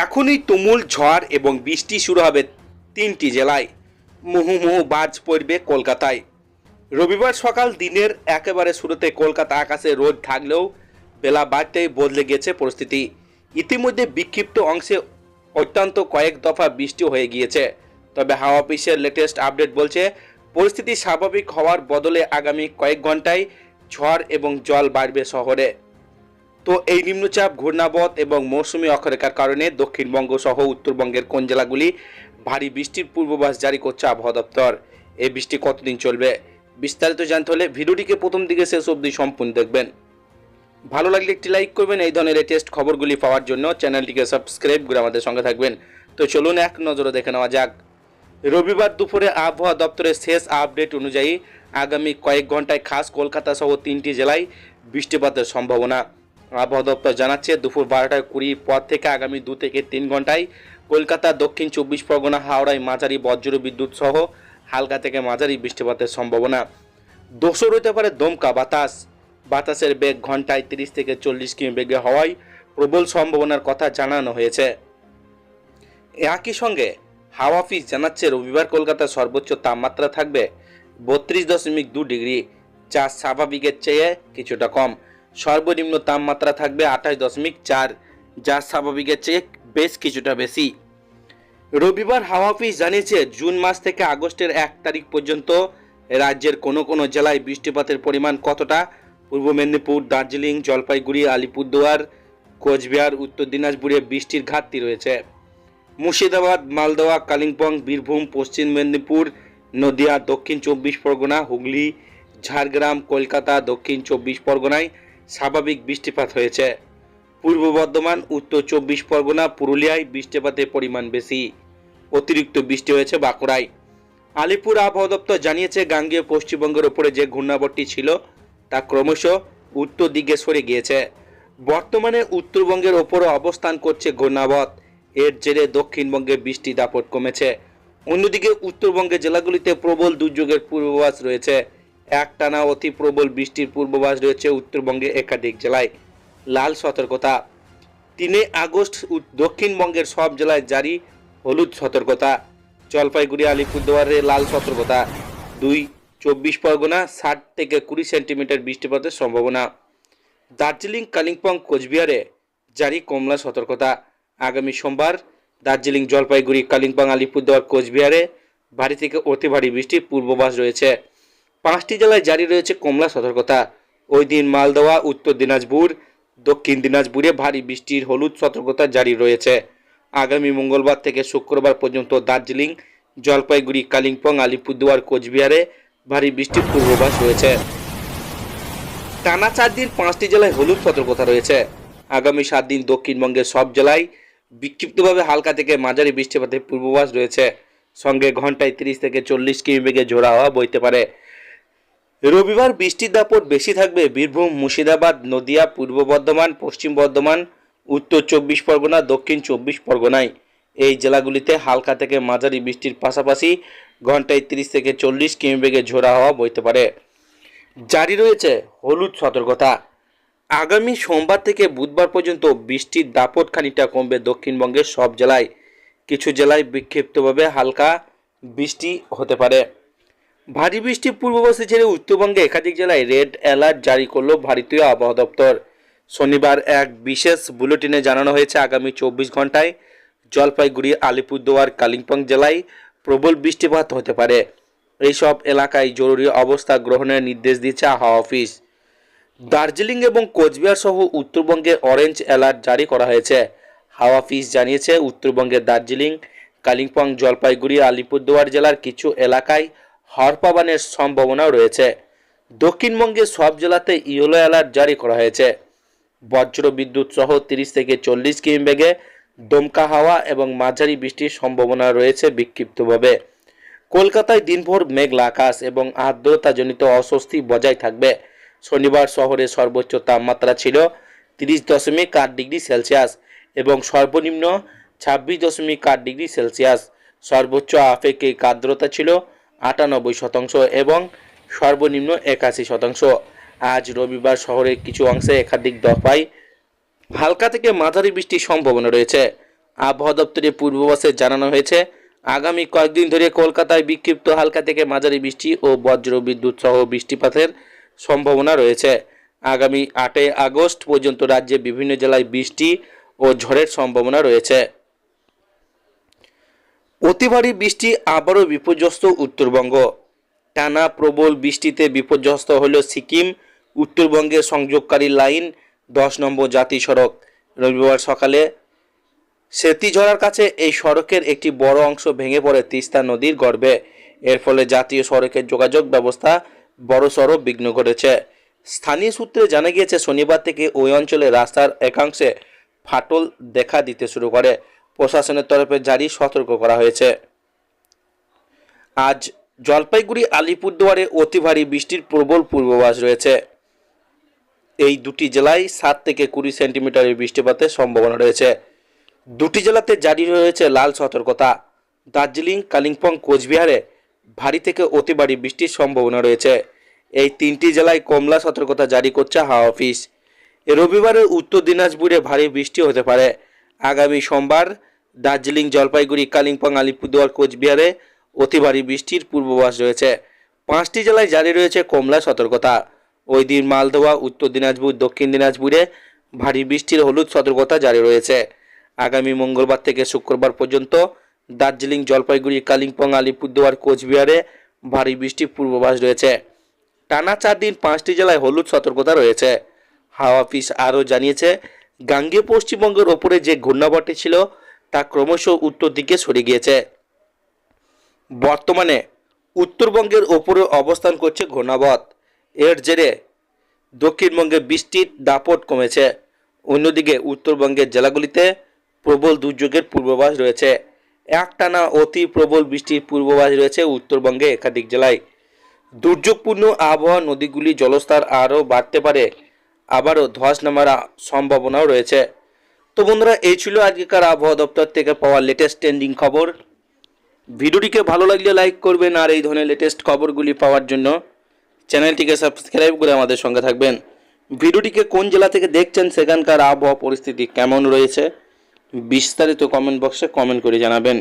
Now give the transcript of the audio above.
এখনই তুমুল ঝড় এবং বৃষ্টি শুরু হবে তিনটি জেলায়। মুহুমুহু বাজ পড়বে কলকাতায়। রবিবার সকাল দিনের একেবারে শুরুতে কলকাতা আকাশে রোদ থাকলেও বেলা বাড়তেই বদলে গেছে পরিস্থিতি। ইতিমধ্যে বিক্ষিপ্ত অংশে অত্যন্ত কয়েক দফা বৃষ্টি হয়ে গিয়েছে। তবে হাওয়া অফিসের লেটেস্ট আপডেট বলছে, পরিস্থিতি স্বাভাবিক হওয়ার বদলে আগামী কয়েক ঘন্টায় ঝড় এবং জল বাড়বে শহরে। তো এই নিম্নচাপ, ঘূর্ণাবত এবং মৌসুমী অক্ষরেখার কারণে দক্ষিণবঙ্গ সহ উত্তরবঙ্গের কোন জেলাগুলি ভারী বৃষ্টির পূর্বাভাস জারি করছে আবহাওয়া দপ্তর? এই বৃষ্টি কতদিন চলবে? বিস্তারিত জানতে হলে ভিডিওটিকে প্রথম দিকে শেষ অবধি সম্পূর্ণ দেখবেন। ভালো লাগলে একটি লাইক করবেন, এই ধরনের লেটেস্ট খবরগুলি পাওয়ার জন্য চ্যানেলটিকে সাবস্ক্রাইব করে আমাদের সঙ্গে থাকবেন। তো চলুন এক নজরে দেখে নেওয়া যাক। রবিবার দুপুরে আবহাওয়া দপ্তরের শেষ আপডেট অনুযায়ী আগামী কয়েক ঘন্টায় খাস কলকাতা সহ তিনটি জেলায় বৃষ্টিপাতের সম্ভাবনা। আবহাওয়া দপ্তর জানাচ্ছে, দুপুর বারোটায় কুড়ির পর থেকে আগামী দু থেকে তিন ঘন্টায় কলকাতা, দক্ষিণ চব্বিশ পরগনা, হাওড়ায় মাঝারি বজ্র বিদ্যুৎ সহ হালকা থেকে মাঝারি বৃষ্টিপাতের সম্ভাবনা। দোষর হতে পারে দমকা বাতাস। বাতাসের বেগ ঘন্টায় তিরিশ থেকে চল্লিশ কিমি বেগে হওয়ায় প্রবল সম্ভাবনার কথা জানানো হয়েছে। একই সঙ্গে হাওয়া অফিস জানাচ্ছে, রবিবার কলকাতার সর্বোচ্চ তাপমাত্রা থাকবে বত্রিশ দশমিক দু ডিগ্রি, যা স্বাভাবিকের চেয়ে কিছুটা কম। সর্বনিম্ন তাপমাত্রা থাকবে আঠাশ দশমিক চার, যা স্বাভাবিকের চেয়ে বেশ কিছুটা বেশি। রবিবার হাওয়া অফিস জানিয়েছে, জুন মাস থেকে আগস্টের এক তারিখ পর্যন্ত রাজ্যের কোনো কোনো জেলায় বৃষ্টিপাতের পরিমাণ কতটা? পূর্ব মেদিনীপুর, দার্জিলিং, জলপাইগুড়ি, আলিপুরদুয়ার, কোচবিহার, উত্তর দিনাজপুরে বৃষ্টির ঘাটতি রয়েছে। মুর্শিদাবাদ মালদহ কালিম্পং, বীরভূম, পশ্চিম মেদিনীপুর, নদিয়া, দক্ষিণ চব্বিশ পরগনা, হুগলি, ঝাড়গ্রাম, কলকাতা, দক্ষিণ চব্বিশ পরগনায় স্বাভাবিক বৃষ্টিপাত হয়েছে। পূর্ব বর্ধমান, উত্তর চব্বিশ পরগনা, পুরুলিয়ায় বৃষ্টিপাতের পরিমাণ বেশি। অতিরিক্ত বৃষ্টি হয়েছে বাঁকুড়ায়। আলিপুর আবহাওয়া দপ্তর জানিয়েছে, গাঙ্গেয় পশ্চিমবঙ্গের ওপরে যে ঘূর্ণাবর্তী ছিল, তা ক্রমশ উত্তর দিকে সরে গিয়েছে। বর্তমানে উত্তরবঙ্গের ওপরও অবস্থান করছে ঘূর্ণাবত। এর জেরে দক্ষিণবঙ্গে বৃষ্টি দাপট কমেছে। অন্যদিকে উত্তরবঙ্গের জেলাগুলিতে প্রবল দুর্যোগের পূর্বাভাস রয়েছে। একটানা অতি প্রবল বৃষ্টির পূর্বাভাস রয়েছে উত্তরবঙ্গে একাধিক জেলায়। লাল সতর্কতা। তিনে আগস্ট দক্ষিণবঙ্গের সব জেলায় জারি হলুদ সতর্কতা। জলপাইগুড়ি, আলিপুরদুয়ারে লাল সতর্কতা। দুই, চব্বিশ পরগনা, ষাট থেকে কুড়ি সেন্টিমিটার বৃষ্টিপাতের সম্ভাবনা। দার্জিলিং, কালিম্পং, কোচবিহারে জারি কমলা সতর্কতা। আগামী সোমবার দার্জিলিং, জলপাইগুড়ি, কালিম্পং, আলিপুরদুয়ার, কোচবিহারে ভারী থেকে অতি ভারী বৃষ্টির পূর্বাভাস রয়েছে। পাঁচটি জেলায় জারি রয়েছে কমলা সতর্কতা। ওই দিন মালদহ উত্তর দিনাজপুর, দক্ষিণ দিনাজপুরে ভারী বৃষ্টির হলুদ সতর্কতা জারি রয়েছে। আগামী মঙ্গলবার থেকে শুক্রবার পর্যন্ত দার্জিলিং, জলপাইগুড়ি, কালিম্পং, আলিপুরদুয়ার, কোচবিহারে ভারী বৃষ্টির পূর্বাভাস রয়েছে। টানা চার দিন পাঁচটি জেলায় হলুদ সতর্কতা রয়েছে। আগামী সাত দিন দক্ষিণবঙ্গের সব জেলায় বিক্ষিপ্তভাবে হালকা থেকে মাঝারি বৃষ্টিপাতের পূর্বাভাস রয়েছে। সঙ্গে ঘন্টায় তিরিশ থেকে চল্লিশ কিমি বেগে ঝোড়া হওয়া বইতে পারে। রবিবার বৃষ্টির দাপট বেশি থাকবে বীরভূম, মুর্শিদাবাদ, নদিয়া, পূর্ব বর্ধমান, পশ্চিম বর্ধমান, উত্তর চব্বিশ পরগনা, দক্ষিণ চব্বিশ পরগনায়। এই জেলাগুলিতে হালকা থেকে মাঝারি বৃষ্টির পাশাপাশি ঘন্টায় তিরিশ থেকে চল্লিশ কিমি বেগে ঝোড়া হওয়া বইতে পারে। জারি রয়েছে হলুদ সতর্কতা। আগামী সোমবার থেকে বুধবার পর্যন্ত বৃষ্টির দাপট খানিকটা কমবে দক্ষিণবঙ্গের সব জেলায়। কিছু জেলায় বিক্ষিপ্তভাবে হালকা বৃষ্টি হতে পারে। ভারী বৃষ্টির পূর্বাভাসে ছেড়ে উত্তরবঙ্গে একাধিক জেলায় রেড অ্যালার্ট জারি করল ভারতীয় আবহাওয়া দপ্তর। শনিবার এক বিশেষ বুলেটিনে জানানো হয়েছে, আগামী চব্বিশ ঘন্টায় জলপাইগুড়ি, আলিপুরদুয়ার, কালিম্পং জেলায় প্রবল বৃষ্টিপাত হতে পারে। এইসব এলাকায় জরুরি অবস্থা গ্রহণের নির্দেশ দিয়েছে আবহাওয়া অফিস। দার্জিলিং এবং কোচবিহার সহ উত্তরবঙ্গে অরেঞ্জ অ্যালার্ট জারি করা হয়েছে। হাওয়া অফিস জানিয়েছে, উত্তরবঙ্গের দার্জিলিং, কালিম্পং, জলপাইগুড়ি, আলিপুরদুয়ার জেলার কিছু এলাকায় হরপাবানের সম্ভাবনাও রয়েছে। দক্ষিণবঙ্গের সব জেলাতে ইয়েলো অ্যালার্ট জারি করা হয়েছে। বজ্র বিদ্যুৎ সহ তিরিশ থেকে চল্লিশ কিমি বেগে দমকা হাওয়া এবং মাঝারি বৃষ্টির সম্ভাবনা রয়েছে বিক্ষিপ্তভাবে। কলকাতায় দিনভর মেঘলা আকাশ এবং আর্দ্রতাজনিত অস্বস্তি বজায় থাকবে। শনিবার শহরে সর্বোচ্চ তাপমাত্রা ছিল তিরিশ দশমিক আট ডিগ্রি সেলসিয়াস এবং সর্বনিম্ন ছাব্বিশ দশমিক আট ডিগ্রি সেলসিয়াস। সর্বোচ্চ আপেক্ষিক আর্দ্রতা ছিল আটানব্বই শতাংশ এবং সর্বনিম্ন একাশি শতাংশ। আজ রবিবার শহরের কিছু অংশে একাধিক দফায় হালকা থেকে মাঝারি বৃষ্টির সম্ভাবনা রয়েছে। আবহাওয়া দপ্তরের পূর্বাভাসে জানানো হয়েছে, আগামী কয়েকদিন ধরে কলকাতায় বিক্ষিপ্ত হালকা থেকে মাঝারি বৃষ্টি ও বজ্র বিদ্যুৎ সহ বৃষ্টিপাতের সম্ভাবনা রয়েছে। আগামী আটই আগস্ট পর্যন্ত রাজ্যে বিভিন্ন জেলায় বৃষ্টি ও ঝড়ের সম্ভাবনা রয়েছে। অতি ভারী বৃষ্টি আবারও বিপর্যস্ত উত্তরবঙ্গ। টানা প্রবল বৃষ্টিতে বিপর্যস্ত হল সিকিম উত্তরবঙ্গের সংযোগকারী লাইন, দশ নম্বর জাতীয় সড়ক। রবিবার সকালে সেতিঝরার কাছে এই সড়কের একটি বড় অংশ ভেঙে পড়ে তিস্তা নদীর গর্ভে। এর ফলে জাতীয় সড়কের যোগাযোগ ব্যবস্থা বড়সড় বিঘ্ন ঘটেছে স্থানীয় সূত্রে জানা গিয়েছে, শনিবার থেকে ওই অঞ্চলে রাস্তার একাংশে ফাটল দেখা দিতে শুরু করে। প্রশাসনের তরফে জারি সতর্ক করা হয়েছে। আজ জলপাইগুড়ি আলিপুরদুয়ারে অতি ভারী বৃষ্টির প্রবল পূর্বাভাস রয়েছে। এই দুটি জেলায় সাত থেকে কুড়ি সেন্টিমিটারের বৃষ্টিপাতের সম্ভাবনা রয়েছে। দুটি জেলাতে জারি রয়েছে লাল সতর্কতা। দার্জিলিং, কালিম্পং, কোচবিহারে ভারী থেকে অতি ভারী বৃষ্টির সম্ভাবনা রয়েছে। এই তিনটি জেলায় কমলা সতর্কতা জারি করছে হাওয়া অফিস। রবিবারে উত্তর দিনাজপুরে ভারী বৃষ্টি হতে পারে। আগামী সোমবার দার্জিলিং, জলপাইগুড়ি, কালিম্পং, আলিপুরদুয়ার, কোচবিহারে অতি ভারী বৃষ্টির পূর্বাভাস রয়েছে। পাঁচটি জেলায় জারি রয়েছে কমলা সতর্কতা। ওই দিন মালদোয়া, উত্তর দিনাজপুর, দক্ষিণ দিনাজপুরে ভারী বৃষ্টির হলুদ সতর্কতা জারি রয়েছে। আগামী মঙ্গলবার থেকে শুক্রবার পর্যন্ত দার্জিলিং, জলপাইগুড়ি, কালিম্পং, আলিপুরদুয়ার, কোচবিহারে ভারী বৃষ্টির পূর্বাভাস রয়েছে। টানা চার দিন পাঁচটি জেলায় হলুদ সতর্কতা রয়েছে। হাওয়া অফিস আরও জানিয়েছে গাঙ্গেয় পশ্চিমবঙ্গের ওপরে যে ঘূর্ণাবর্তটি ছিল, তা ক্রমশ উত্তর দিকে সরে গিয়েছে। বর্তমানে উত্তরবঙ্গের ওপরে অবস্থান করছে ঘূর্ণাবত। এর জেরে দক্ষিণবঙ্গে বৃষ্টির দাপট কমেছে। অন্যদিকে উত্তরবঙ্গের জেলাগুলিতে প্রবল দুর্যোগের পূর্বাভাস রয়েছে। একটানা অতি প্রবল বৃষ্টির পূর্বাভাস রয়েছে উত্তরবঙ্গে একাধিক জেলায়। দুর্যোগপূর্ণ আবহাওয়া নদীগুলি জলস্তর আরও বাড়তে পারে। আবারও ধস নামার সম্ভাবনাও রয়েছে। তো বন্ধুরা, এই ছিল আজকেকার আবহাওয়া দপ্তর থেকে পাওয়া লেটেস্ট ট্রেন্ডিং খবর। ভিডিওটিকে ভালো লাগলে লাইক করবেন আর এই ধরনের লেটেস্ট খবরগুলি পাওয়ার জন্য চ্যানেলটিকে সাবস্ক্রাইব করে আমাদের সঙ্গে থাকবেন। ভিডিওটিকে কোন জেলা থেকে দেখছেন সেখানকার আবহাওয়া পরিস্থিতি কেমন রয়েছে, বিস্তারিত কমেন্ট বক্সে কমেন্ট করে জানাবেন।